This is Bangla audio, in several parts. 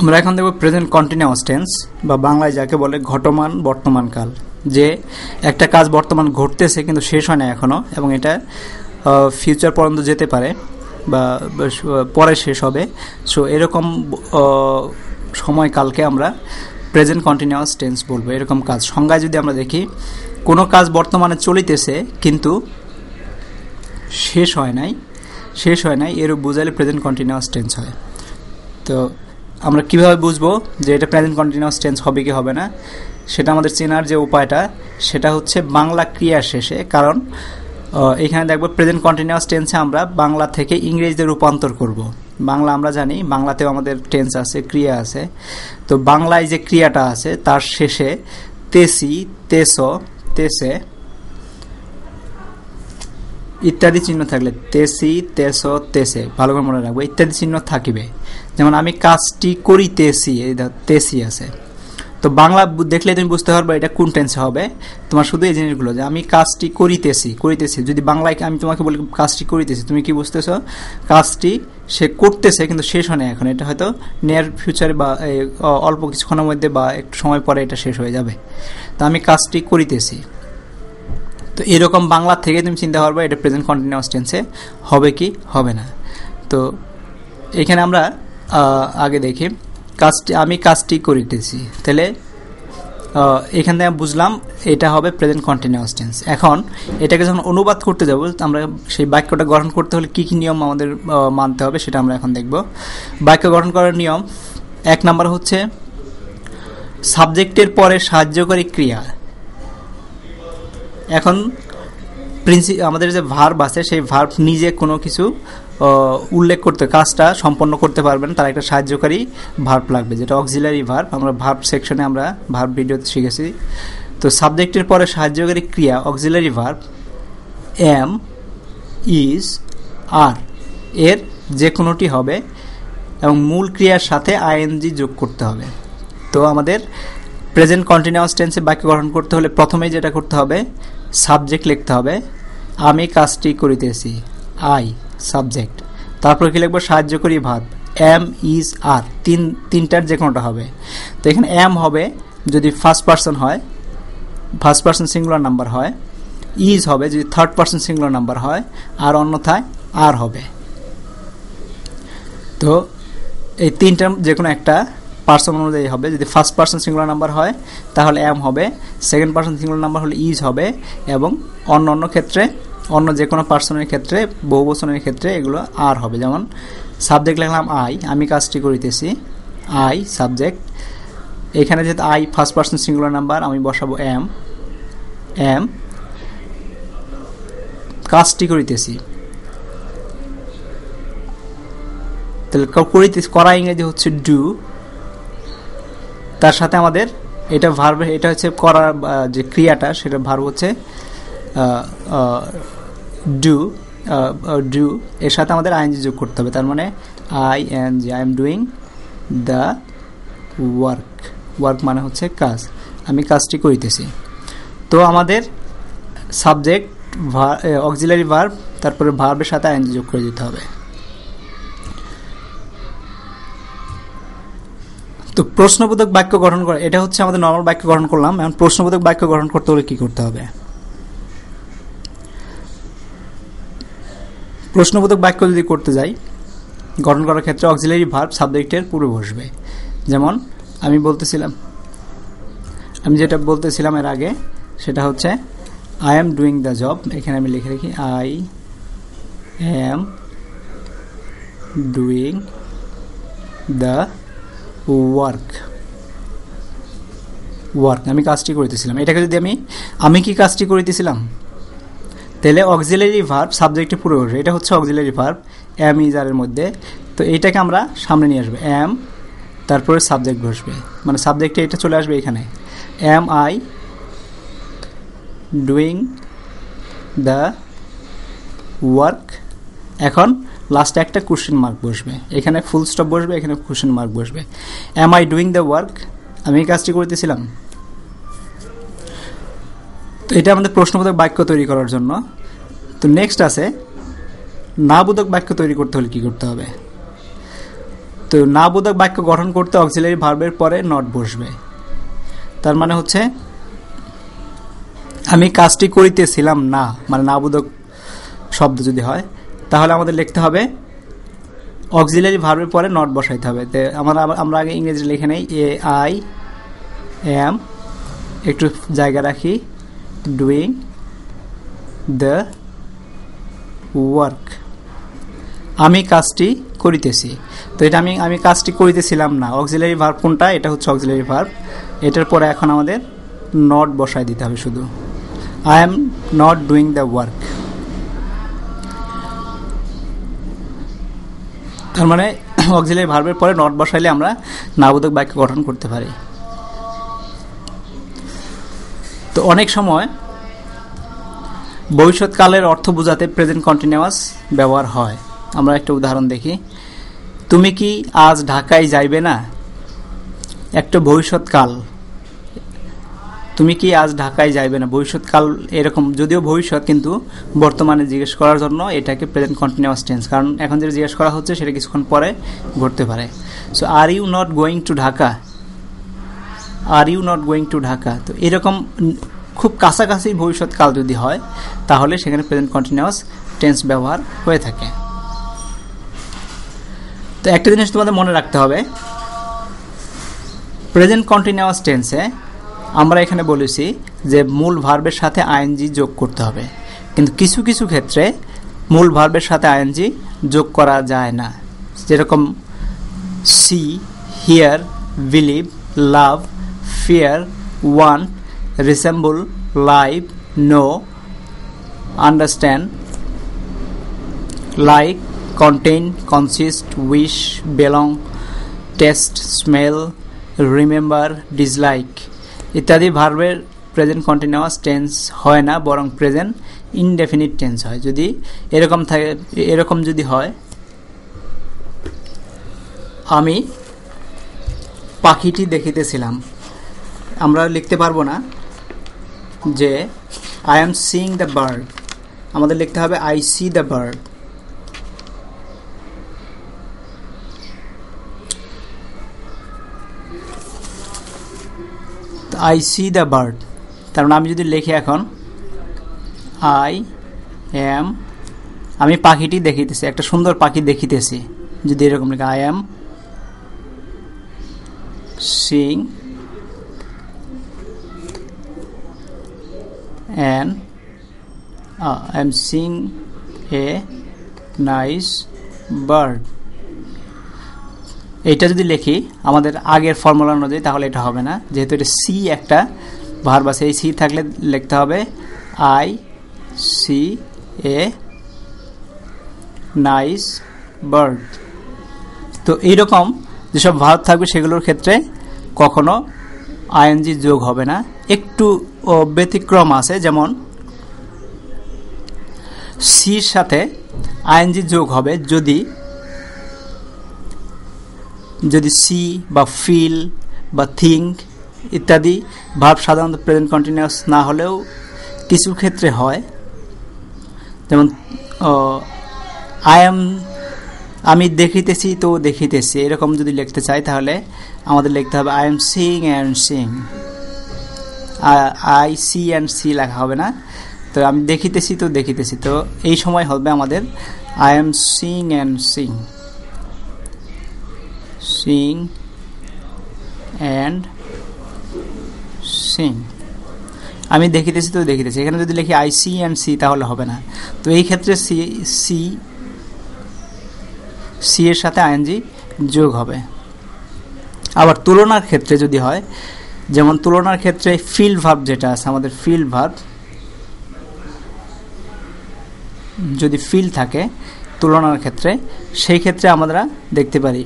আমরা এখন দেখব প্রেজেন্ট কন্টিনিউয়াস টেন্স বা বাংলায় যাকে বলে ঘটমান বর্তমান কাল, যে একটা কাজ বর্তমান ঘটতেছে কিন্তু শেষ হয় না এখনও এবং এটা ফিউচার পর্যন্ত যেতে পারে, বা পরে শেষ হবে। সো এরকম সময়কালকে আমরা প্রেজেন্ট কন্টিনিউয়াস টেন্স বলব, এরকম কাজ। সংজ্ঞায় যদি আমরা দেখি, কোনো কাজ বর্তমানে চলিতেছে, কিন্তু শেষ হয় নাই, শেষ হয় নাই এর বোঝালে প্রেজেন্ট কন্টিনিউয়াস টেন্স হয়। তো আমরা কীভাবে বুঝব যে এটা প্রেজেন্ট কন্টিনিউয়াস টেন্স হবে কি হবে না সেটা আমাদের চেনার যে উপায়টা, সেটা হচ্ছে বাংলা ক্রিয়া শেষে, কারণ এখানে দেখব প্রেজেন্ট কন্টিনিউয়াস টেন্সে আমরা বাংলা থেকে ইংরেজিতে রূপান্তর করব। বাংলা আমরা জানি, বাংলাতেও আমাদের টেন্স আছে, ক্রিয়া আছে তো বাংলায় যে ক্রিয়াটা আছে, তার শেষে তেসি, তেস, তেসে ইত্যাদি চিহ্ন থাকলে তেসি তেস তেসে ভালো করে মনে রাখব ইত্যাদি চিহ্ন থাকিবে। যেমন আমি কাজটি করিতেছি এই দেখো, তেসি আছে। তো বাংলা দেখলে তুমি বুঝতে পারবে এটা কোন টেন্সে হবে। তোমার শুধু এই জিনিসগুলো যে আমি কাজটি করিতেছি করিতেছি যদি বাংলায় আমি তোমাকে বলি কাজটি করিতেছি তুমি কি বুঝতেছ? কাজটি সে করতেছে কিন্তু শেষ হয় না এখন। এটা হয়তো নিয়ার ফিউচারে বা এই, অল্প কিছুক্ষণের মধ্যে বা একটু সময় পরে এটা শেষ হয়ে যাবে। তো আমি কাজটি করিতেছি তো এরকম বাংলা থেকে তুমি চিন্তা করবে, এটা প্রেজেন্ট কন্টিনিউয়াস টেন্সে হবে কি? হবে না। তো এখানে আমরা আগে দেখি। কাজটি, আমি কাজটি করিতেছি। তাহলে এখান থেকে বুঝলাম এটা হবে প্রেজেন্ট কন্টিনিউয়াস টেন্স এখন এটাকে যখন অনুবাদ করতে যাব, আমরা সেই বাক্যটা গঠন করতে হলে কি কি নিয়ম আমাদের মানতে হবে সেটা আমরা এখন দেখব। বাক্য গঠন করার নিয়ম, এক নাম্বার হচ্ছে সাবজেক্টের পরে সাহায্যকারী ক্রিয়া। এখন প্রিন্সি আমাদের যে ভার্ব আছে, সেই ভার্ব নিজে কোনো কিছু উল্লেখ করতে, কাজটা সম্পন্ন করতে পারবেন, তার একটা সাহায্যকারী ভার্ব লাগবে, যেটা অক্সিলারি ভার্ব আমরা ভার্ব সেকশনে আমরা ভার্ব ভিডিওতে শিখেছি। তো সাবজেক্টের পরে সাহায্যকারী ক্রিয়া auxiliary verb am is are এর যে কোনোটি হবে, এবং মূল ক্রিয়ার সাথে আইএনজি যোগ করতে হবে। তো আমাদের প্রেজেন্ট কন্টিনিউয়াস টেন্সে বাক্য গঠন করতে হলে প্রথমেই যেটা করতে হবে সাবজেক্ট লিখতে হবে। আমি কাজটি করিতেছি। আই সাবজেক্ট তারপর কি লিখব? সাহায্যকারী ভার্ব এম ইজ আর তিন, তিনটার যে কোনোটা হবে। তো এখানে এম হবে যদি ফার্স্ট পার্সন হয় ফার্স্ট পার্সন সিঙ্গুলার নাম্বার হয় ইজ হবে যদি থার্ড পার্সন সিঙ্গুলার নাম্বার হয়, আর অন্যথায় আর হবে। তো এই তিনটার যে কোনো একটা পার্সন অনুযায়ী হবে। যদি ফার্স্ট পার্সন সিঙ্গুলার নাম্বার হয়, তাহলে এম হবে। সেকেন্ড পার্সন সিঙ্গুলার নাম্বার হলে ইজ হবে এবং অন্য অন্য ক্ষেত্রে, অন্য যে কোনো পার্সনের ক্ষেত্রে, বহু বচনের ক্ষেত্রে এগুলো আর হবে। যেমন সাবজেক্ট লিখলাম আই আমি কাজটি করিতেছি। আই সাবজেক্ট এখানে যেহেতু I first person singular number আমি বসাবো এম এম কাজটি করিতেছি। তাহলে করিতে করা ইংরেজি হচ্ছে ডু তার সাথে আমাদের এটা ভার্ব এটা হচ্ছে করার যে ক্রিয়াটা, সেটা ভার্ব হচ্ছে ডু ডু এর সাথে আমাদের আইএনজি যোগ করতে হবে। তার মানে I N G I am doing the work work মানে হচ্ছে কাজ। আমি কাজটি করিতেছি। তো আমাদের সাবজেক্ট অক্সিলারি ভার্ব তারপরে ভার্বের সাথে আইএনজি যোগ করে দিতে হবে। তো প্রশ্নবোধক বাক্য গঠন করা, এটা হচ্ছে আমাদের নর্মাল বাক্য গঠন করলাম, এখন প্রশ্নবোধক বাক্য গঠন করতে হলে কি করতে হবে? প্রশ্নবোধক বাক্য যদি করতে যাই, গঠন করার ক্ষেত্রে অক্সিলারি ভার্ব সাবজেক্টের পূর্বে বসবে। যেমন, আমি বলতেছিলাম, আমি যেটা বলতেছিলাম এর আগে, সেটা হচ্ছে I am doing the job এখানে আমি লিখে রাখি I am doing the work work আমি কাজটি করিতেছিলাম। এটাকে যদি আমি আমি কি কাজটি করিতেছিলাম? তাহলে অক্সিলারি ভার্ব সাবজেক্টে পুরো বসবে এটা হচ্ছে অক্সিলারি ভার্ব এম ইজারের মধ্যে। তো এইটাকে আমরা সামনে নিয়ে আসব। এম তারপরে সাবজেক্ট বসবে। মানে সাবজেক্টে এটা চলে আসবে এখানে। Am I doing the work এখন লাস্টে একটা কোশ্চেন মার্ক বসবে। এখানে ফুল স্টপ বসবে, এখানে কোশ্চেন মার্ক বসবে। Am I doing the work আমি এই কাজটি করতেছিলাম। তো এটা আমাদের প্রশ্নবোধক বাক্য তৈরি করার জন্য। তো নেক্সট আছে না বোধক বাক্য তৈরি করতে হলে কি করতে হবে? তো তো না বোধক বাক্য গঠন করতে অক্সিলারি ভার্বের পরে নট বসবে। তার মানে হচ্ছে, আমি কাজটি করিতেছিলাম না মানে না বোধক শব্দ যদি হয় তাহলে আমাদের লিখতে হবে অক্সিলারি ভার্বের পরে নট বসাইতে হবে। তো আমরা আমরা আগে ইংরেজি লিখে নেই এ আই এম একটু জায়গা রাখি ডুইং দ্য ওয়ার্ক আমি কাজটি করিতেছি। তো এটা আমি আমি কাজটি করিতেছিলাম না। অক্সিলারি ভার্ব কোনটা? এটা হচ্ছে অক্সিলারি ভার্ব এটার পরে এখন আমাদের নট বসায় দিতে হবে শুধু। I am not doing the work তার মানে অক্সিলারি ভার্বের পরে নট বসাইলে আমরা নাবোধক বাক্য গঠন করতে পারি। তো অনেক সময় ভবিষ্যৎকালের অর্থ বোঝাতে প্রেজেন্ট কন্টিনিউয়াস ব্যবহার হয়। আমরা একটা উদাহরণ দেখি। তুমি কি আজ ঢাকায় যাইবে না? একটা ভবিষ্যৎকাল। তুমি কি আজ ঢাকায় যাইবে না? ভবিষ্যৎকাল এরকম, যদিও ভবিষ্যৎ, কিন্তু বর্তমানে জিজ্ঞেস করার জন্য এটাকে প্রেজেন্ট কন্টিনিউয়াস টেন্স কারণ এখন যেটা জিজ্ঞেস করা হচ্ছে, সেটা কিছুক্ষণ পরে ঘটতে পারে। So are you not going to Dhaka are you not going to Dhaka তো এরকম খুব কাছাকাছি ভবিষ্যৎকাল যদি হয়, তাহলে সেখানে প্রেজেন্ট কন্টিনিউয়াস টেন্স ব্যবহার হয়ে থাকে। তো একটা জিনিস তোমাদের মনে রাখতে হবে। প্রেজেন্ট কন্টিনিউয়াস টেন্সে আমরা এখানে বলেছি যে মূল ভার্বের সাথে আইএনজি যোগ করতে হবে। কিন্তু কিছু কিছু ক্ষেত্রে মূল ভার্বের সাথে আইএনজি যোগ করা যায় না। যেরকম see hear believe love fear own resemble live know understand like contain, consist wish belong taste smell remember dislike ইত্যাদি ভার্বের প্রেজেন্ট কন্টিনিউয়াস টেন্স হয় না, বরং প্রেজেন্ট ইনডেফিনিট টেন্স হয়। যদি এরকম থাকে, এরকম যদি হয়, আমি পাখিটি দেখিতেছিলাম। আমরা লিখতে পারব না যে I am seeing the bird আমাদের লিখতে হবে I see the bird I see the bird তার মানে আমি যদি লিখি এখন আই এম আমি পাখিটি দেখিতেছি, একটা সুন্দর পাখি দেখিতেছি। যদি এরকম লিখে I am seeing an I am seeing a nice bird এইটা যদি লিখি, আমাদের আগের ফর্মুলা অনুযায়ী তাহলে এটা হবে না। যেহেতু এটা সি একটা ভার্ব আছে এই সি থাকলে লিখতে হবে I see a nice bird তো এইরকম যেসব ভার্ব থাকবে সেগুলোর ক্ষেত্রে কখনো আইএনজি যোগ হবে না। একটু ব্যতিক্রম আছে, যেমন সির সাথে আইএনজি যোগ হবে যদি যদি সি বা ফিল বা থিঙ্ক ইত্যাদি ভাব সাধারণত প্রেজেন্ট কন্টিনিউয়াস না হলেও কিছু ক্ষেত্রে হয়, যেমন আই এম আমি দেখিতেছি তো দেখিতেছি, এরকম যদি লিখতে চাই তাহলে আমাদের লিখতে হবে I am seeing and seeing I see and see লেখা হবে না। তো আমি দেখিতেছি তো দেখিতেছি। তো এই সময় হবে আমাদের I am seeing and seeing seeing and seeing আমি দেখিতেছি তো দেখিতেছি। এখানে যদি লিখি আই সি অ্যান্ড সি তাহলে হবে না। তো এই ক্ষেত্রে সি সি সি এর সাথে আইএনজি যোগ হবে। আবার তুলনার ক্ষেত্রে যদি হয়, যেমন তুলনার ক্ষেত্রে ফিল ভার্ব যেটা আছে, আমাদের ফিল ভার্ব যদি ফিল থাকে তুলনার ক্ষেত্রে, সেই ক্ষেত্রে আমরা দেখতে পারি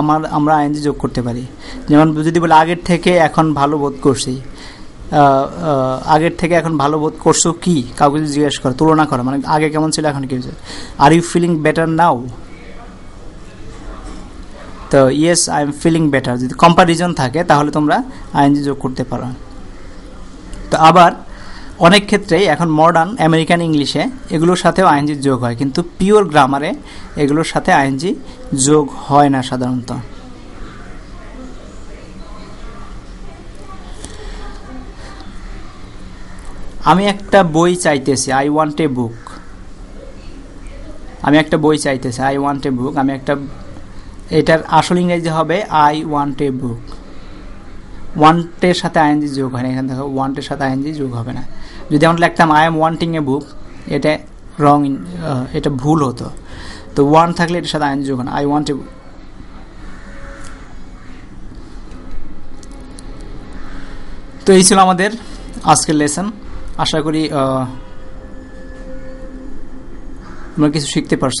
আমার, আমরা আইএনজি যোগ করতে পারি। যেমন যদি বলে আগের থেকে এখন ভালো বোধ করছি আগের থেকে এখন ভালো বোধ করছ কি? কাউকে যদি জিজ্ঞেস করো, তুলনা করো মানে আগে কেমন ছিল, এখন কি হয়েছে? Are you feeling better now তো yes I am feeling better যদি কম্পারিজন থাকে, তাহলে তোমরা আইএনজি যোগ করতে পারো। তো আবার অনেক ক্ষেত্রেই এখন মডার্ন আমেরিকান ইংলিশে এগুলোর সাথেও আইএনজি যোগ হয়, কিন্তু পিওর গ্রামারে এগুলোর সাথে আইএনজি যোগ হয় না সাধারণত। আমি একটা বই চাইতেছি আই ওয়ান্ট এ বুক আমি একটা বই চাইতেছি আই ওয়ান্ট এ বুক আমি একটা, এটার আসল ইংরেজি হবে আই ওয়ান্ট এ বুক ওয়ান্টের সাথে আইএনজি যোগ হয় না। এখানে দেখো ওয়ান্টের সাথে আইএনজি যোগ হবে না। যদি আমরা লিখতাম I am wanting a book এটা রং এটা ভুল হতো। তো ওয়ান থাকলে এটার সাথে আইএনজি যোগ হয় না। আই ওয়ান্ট এ বুক তো এই ছিল আমাদের আজকের লেসন আশা করি তোমরা কিছু শিখতে পারছ।